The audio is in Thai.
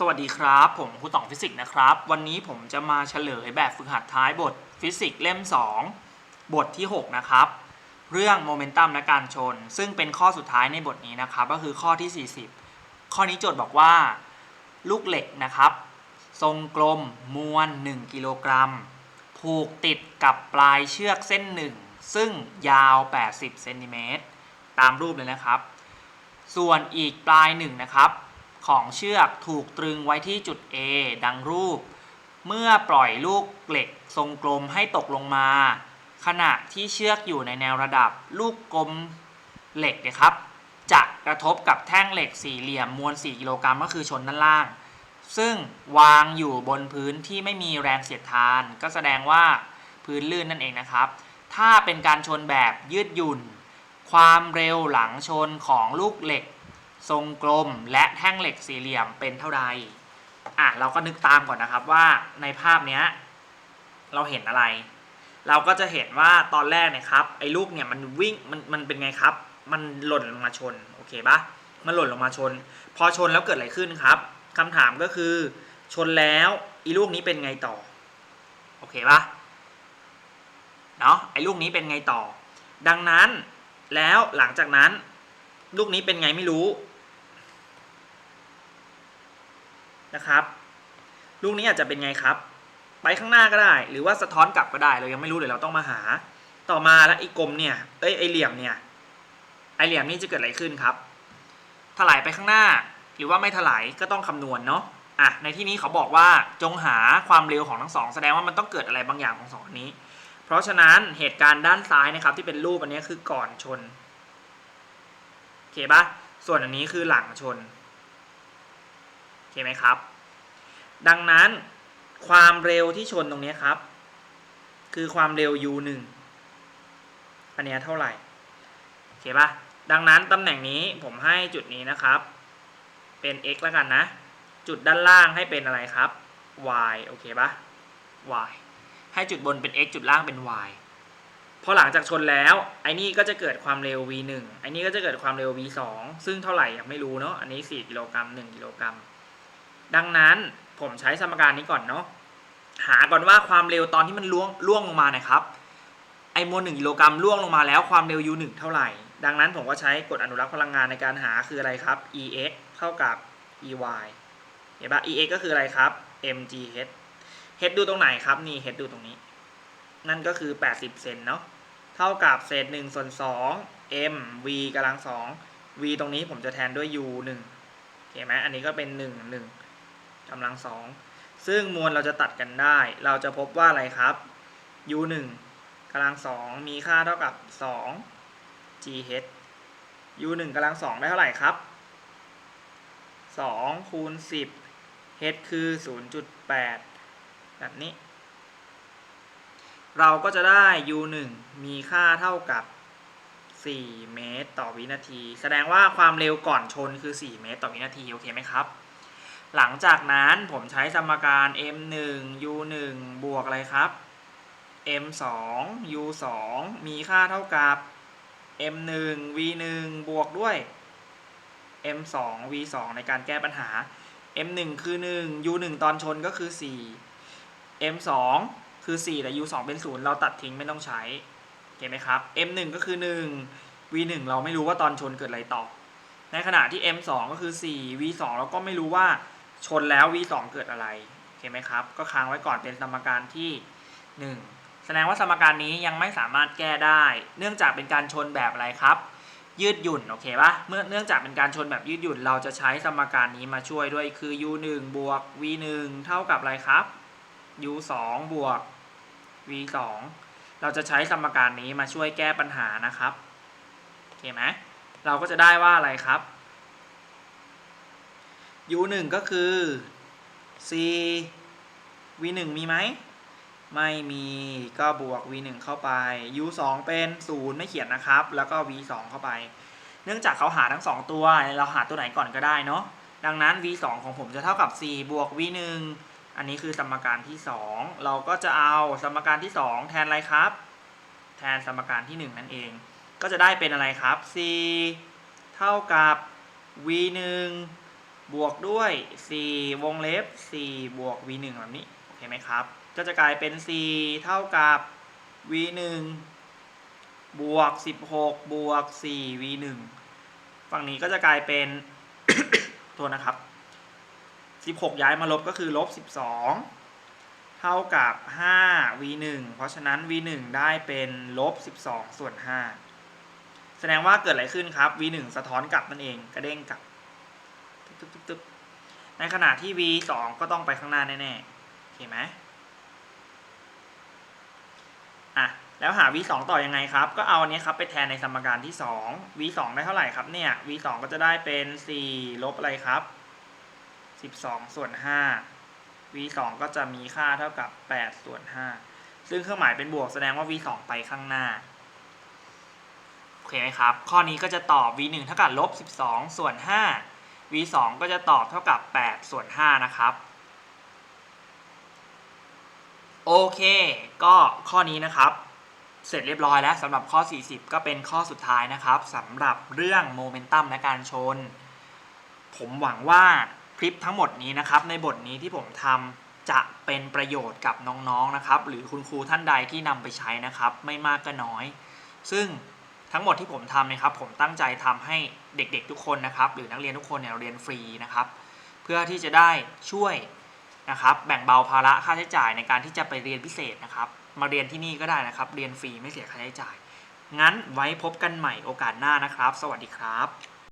สวัสดีครับ ผมครูต่องฟิสิกส์นะครับ วันนี้ผมจะมาเฉลยแบบฝึกหัดท้ายบทฟิสิกส์เล่ม 2 บทที่ 6 นะครับ เรื่องโมเมนตัมและการชน ซึ่งเป็นข้อสุดท้ายในบทนี้นะครับ ก็คือข้อที่ 40 ข้อนี้โจทย์บอกว่า ลูกเหล็กนะครับ ทรงกลมมวล 1 กิโลกรัม ผูกติดกับปลายเชือกเส้นหนึ่งซึ่งยาว 80เซนติเมตรตามรูปเลยนะครับ ส่วนอีกปลายหนึ่งนะครับ ของเชือกถูกตรึงไว้ที่จุด A ดังรูป เมื่อปล่อยลูกเหล็กทรงกลมให้ตกลงมา ขณะที่เชือกอยู่ในแนวระดับ ลูกกลมเหล็กเนี่ยครับ จะกระทบกับแท่งเหล็กสี่เหลี่ยมมวล 4 กิโลกรัมก็คือชนด้านล่าง ซึ่งวางอยู่บนพื้นที่ไม่มีแรงเสียดทาน ก็แสดงว่าพื้นลื่นนั่นเองนะครับ ถ้าเป็นการชนแบบยืดหยุ่น ความเร็วหลังชนของลูกเหล็ก ทรงกลมและแท่งเหล็กสี่เหลี่ยมเป็นเท่าใดอะเราก็นึกตามก่อนนะครับว่าในภาพเนี้ยเราเห็นอะไร เราก็จะเห็นว่าตอนแรกเนี่ยครับไอ้ลูกเนี่ยมันวิ่งมันมันเป็นไงครับ มันหล่นลงมาชนโอเคปะมันหล่นลงมาชน พอชนแล้วเกิดอะไรขึ้นครับคำถามก็คือชนแล้วอีลูกนี้เป็นไงต่อโอเคปะเนาะไอ้ลูกนี้เป็นไงต่อ ดังนั้นแล้วหลังจากนั้น ลูกนี้เป็นไงไม่รู้นะครับ ลูกนี้อาจจะเป็นไงครับ ไปข้างหน้าก็ได้ หรือว่าสะท้อนกลับก็ได้ เรายังไม่รู้เลยเราต้องมาหา ต่อมาแล้วไอ้กลมเนี่ย เอ้ยไอ้เหลี่ยมเนี่ย ไอ้เหลี่ยมนี่จะเกิดอะไรขึ้นครับ ถลายไปข้างหน้า หรือว่าไม่ถลายก็ต้องคำนวณเนาะ อะ ในที่นี้เขาบอกว่าจงหาความเร็วของทั้งสองแสดงว่ามันต้องเกิดอะไรบางอย่างของสองอันนี้ เพราะฉะนั้นเหตุการณ์ด้านซ้ายนะครับที่เป็นรูปอันนี้คือก่อนชน เคปะส่วนอันนี้คือหลังชนโอเคไหมครับ ดังนั้นความเร็วที่ชนตรงนี้ครับ คือความเร็ว u 1อันนี้เท่าไหร่โอเคปะดังนั้นตำแหน่งนี้ผมให้จุดนี้นะครับ เป็น x แล้วกันนะ จุดด้านล่างให้เป็นอะไรครับ y โอเคปะ y ให้จุดบนเป็น x จุดล่างเป็น y พอหลังจากชนแล้วไอ้นี่ก็จะเกิดความเร็ว v 1 ไอ้นี่ก็จะเกิดความเร็ว v 2 ซึ่งเท่าไหร่ยังไม่รู้เนาะอันนี้ 4 กิโลกรัม1กิโลกรัมดังนั้นผมใช้สมการนี้ก่อนเนาะหาก่อนว่าความเร็วตอนที่มันล่วงล่วงลงมานะครับไอโมล1กิโลกรัมล่วงลงมาแล้วความเร็ว u 1 เท่าไหร่ ดังนั้นผมก็ใช้กฎอนุรักษ์พลังงานในการหาคืออะไรครับ ex เท่ากับ ey เห็นปะ ex ก็คืออะไรครับ mgh h ดูตรงไหนครับนี่ h ดูตรงนี้ นั่นก็คือ 80 เซนเนาะเท่ากับเศษ1ส่วน2 m v กำลัง2 v ตรงนี้ผมจะแทนด้วย u 1เห็นไหมอันนี้ก็เป็น 1 1กำลัง2ซึ่งมวลเราจะตัดกันได้ เราจะพบว่าอะไรครับ u 1กำลัง2มีค่าเท่ากับ 2 gh u 1กำลัง2ได้เท่าไหร่ครับ2คูณ10 h คือ 0.8 แบบนี้ เราก็จะได้ u 1มีค่าเท่ากับ 4 เมตรต่อวินาที แสดงว่าความเร็วก่อนชนคือ 4 เมตร ต่อวินาที โอเคไหมครับ หลังจากนั้นผมใช้สมการ m 1 u 1บวกอะไรครับ m 2 u 2มีค่าเท่ากับ m 1 v 1บวกด้วย m 2 v 2ในการแก้ปัญหา m 1คือ 1 u 1ตอนชนก็คือ 4 m 2 คือ 4แต่ u 2 เป็น 0 เราตัดทิ้งไม่ต้องใช้เห็นไหมครับ m 1 ก็คือ 1 v 1 เราไม่รู้ว่าตอนชนเกิดอะไรต่อ ในขณะที่ m 2 ก็คือ 4 v 2 เราก็ไม่รู้ว่าชนแล้ว v 2 เกิดอะไรเห็นไหมครับ ก็ค้างไว้ก่อนเป็นสมการที่ 1 แสดงว่าสมการนี้ยังไม่สามารถแก้ได้ เนื่องจากเป็นการชนแบบอะไรครับ ยืดหยุ่น โอเคปะเมื่อเนื่องจากเป็นการชนแบบยืดหยุ่น เราจะใช้สมการนี้มาช่วยด้วยคือ u 1บวก v 1เท่ากับอะไรครับ u 2บวก v 2เราจะใช้สมการนี้มาช่วยแก้ปัญหานะครับโอเคไหมเราก็จะได้ว่าอะไรครับ u 1ก็คือ c v 1มีไหม ไม่มีก็บวก v 1เข้าไป u 2เป็น0ไม่เขียนนะครับ แล้วก็ v 2เข้าไป เนื่องจากเขาหาทั้ง 2 ตัว เราหาตัวไหนก่อนก็ได้เนาะดังนั้น v 2ของผมจะเท่ากับ 4 บวก v 1 อันนี้คือสมการที่ 2 เราก็จะเอาสมการที่ 2 แทนอะไรครับ แทนสมการที่ 1 นั่นเอง ก็จะได้เป็นอะไรครับ c เท่ากับ v 1บวกด้วย4วงเล็บ4บวก v 1แบบนี้ โอเคไหมครับ ก็จะกลายเป็น4เท่ากับ v 1บวก 16 บวก 4 v 1ฝั่งนี้ก็จะกลายเป็นตัวนะครับ 16 ย้ายมาลบก็คือลบ 12 เท่ากับ 5 v 1เพราะฉะนั้น v 1ได้เป็นลบ 12 ส่วน 5 แสดงว่าเกิดอะไรขึ้นครับ v 1สะท้อนกลับนั่นเองกระเด้งกลับตึ๊บในขณะที่ v 2ก็ต้องไปข้างหน้าแน่ๆโอเคไหมอะแล้วหา v 2ต่อยังไงครับ ก็เอาอันนี้ครับไปแทนในสมการที่ 2 v 2ได้เท่าไหร่ครับเนี่ย v 2ก็จะได้เป็น 4 ลบอะไรครับ 12 ส่วน 5 v 2ก็จะมีค่าเท่ากับ 8 ส่วน 5 ซึ่งเครื่องหมายเป็นบวกแสดงว่า v 2ไปข้างหน้า โอเคไหมครับ ข้อนี้ก็จะตอบ v 1เท่ากับลบ 12 ส่วน 5 v 2ก็จะตอบเท่ากับ 8 ส่วน 5 นะครับ โอเค ก็ข้อนี้นะครับ เสร็จเรียบร้อยแล้วสำหรับข้อ 40 ก็เป็นข้อสุดท้ายนะครับสำหรับเรื่องโมเมนตัมและการชน ผมหวังว่า คลิปทั้งหมดนี้นะครับ ในบทนี้ที่ผมทำจะเป็นประโยชน์กับน้องๆนะครับ หรือคุณครูท่านใดที่นำไปใช้นะครับ ไม่มากก็น้อย ซึ่งทั้งหมดที่ผมทำนะครับ ผมตั้งใจทำให้เด็กๆทุกคนนะครับ หรือนักเรียนทุกคนเนี่ยเรียนฟรีนะครับ เพื่อที่จะได้ช่วยนะครับ แบ่งเบาภาระค่าใช้จ่ายในการที่จะไปเรียนพิเศษนะครับ มาเรียนที่นี่ก็ได้นะครับ เรียนฟรีไม่เสียค่าใช้จ่าย งั้นไว้พบกันใหม่โอกาสหน้านะครับ สวัสดีครับ